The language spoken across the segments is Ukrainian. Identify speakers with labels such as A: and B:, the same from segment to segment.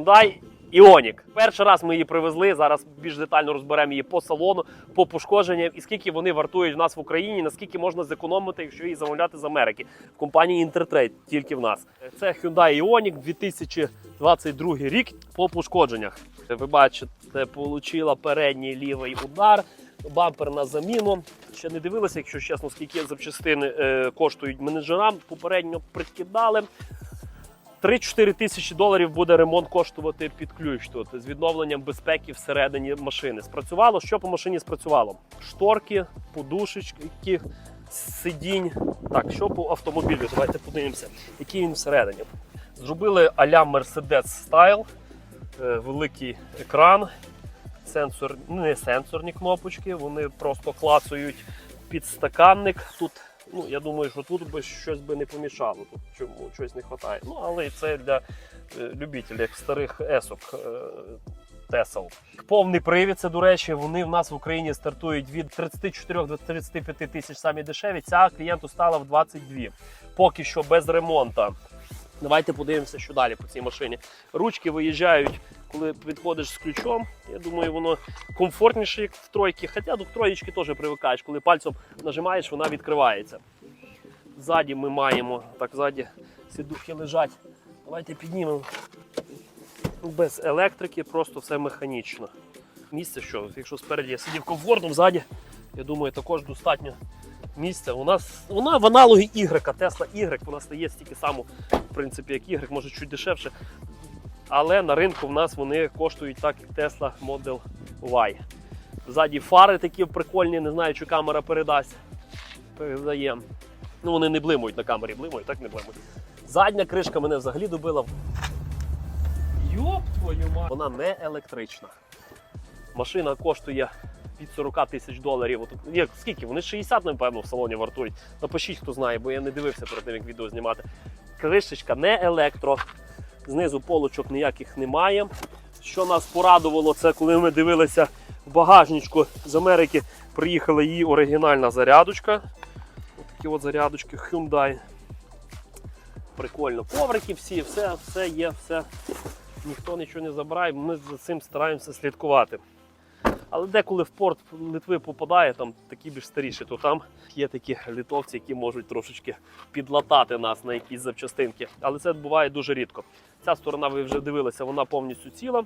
A: Hyundai Ioniq. Перший раз ми її привезли. Зараз більш детально розберемо її по салону, по пошкодженням і скільки вони вартують в нас в Україні, наскільки можна зекономити, якщо її замовляти з Америки в компанії Intertrade, тільки в нас. Це Hyundai Ioniq 2022 рік по пошкодженнях. Ви бачите, отримала передній лівий удар, бампер на заміну. Ще не дивилися, якщо чесно, скільки запчастини е, коштують менеджерам. Попередньо прикидали. 3-4 тисячі доларів буде ремонт коштувати під ключ тут з відновленням безпеки всередині машини. Спрацювало, що по машині спрацювало? Шторки, подушечки, сидінь. Так, що по автомобілю? Давайте подивимося, який він всередині. Зробили а-ля Mercedes Style, е, великий екран, сенсор, ну, не сенсорні кнопочки, вони просто клацають підстаканник. Тут Ну, я думаю, що тут би щось би не помішало, тут чому щось не вистачає. Ну, але і це для е, любителів старих есок. Е, Тесел. Повний привід, це, до речі, вони в нас в Україні стартують від 34 до 35 тисяч самі дешеві. Ця клієнту стала в 22. Поки що без ремонту. Давайте подивимося, що далі по цій машині. Ручки виїжджають, коли підходиш з ключом. Я думаю, воно комфортніше, як в тройки. Хоча до троєчки теж привикаєш. Коли пальцем нажимаєш, вона відкривається. Ззаді ми маємо, так, ззаді сідухи лежать. Давайте піднімемо. Без електрики, просто все механічно. Місце, що, якщо спереді я сидів комфортно, ззаді, я думаю, також достатньо місця. У нас вона в аналогі Y, Tesla Y, вона стає стільки само, в принципі, як Y, може чуть дешевше. Але на ринку в нас вони коштують так, як Tesla Model Y. Ззаді фари такі прикольні, не знаю, чи камера передасть. Передає. Ну, вони не блимають на камері, блимають, так не блимають. Задня кришка мене взагалі добила. Йоп твою мать! Вона не електрична. Машина коштує від 40 тисяч доларів. Як, скільки? Вони 60, напевно, в салоні вартують. Напишіть, хто знає, бо я не дивився перед тим, як відео знімати. Кришечка не електро. Знизу полочок ніяких немає. Що нас порадувало, це коли ми дивилися в багажничку з Америки, приїхала її оригінальна зарядочка. Такі от зарядочки Hyundai. Прикольно. Коврики всі, все, все є, все. Ніхто нічого не забирає, ми за цим стараємося слідкувати. Але деколи в порт Литви попадає, там такі більш старіші, то там є такі литовці, які можуть трошечки підлатати нас на якісь запчастинки. Але це буває дуже рідко. Ця сторона, ви вже дивилися, вона повністю ціла.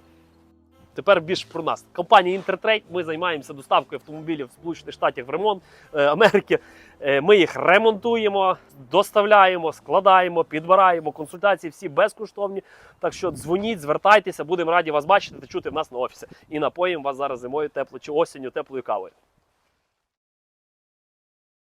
A: Тепер більш про нас. Компанія Intertrade, ми займаємося доставкою автомобілів Сполучених Штатів в ремонт е, Америки. Е, Ми їх ремонтуємо, доставляємо, складаємо, підбираємо. Консультації всі безкоштовні. Так що дзвоніть, звертайтеся, будемо раді вас бачити та чути в нас на офісі. І напоїмо вас зараз зимою тепло чи осінню теплою кавою.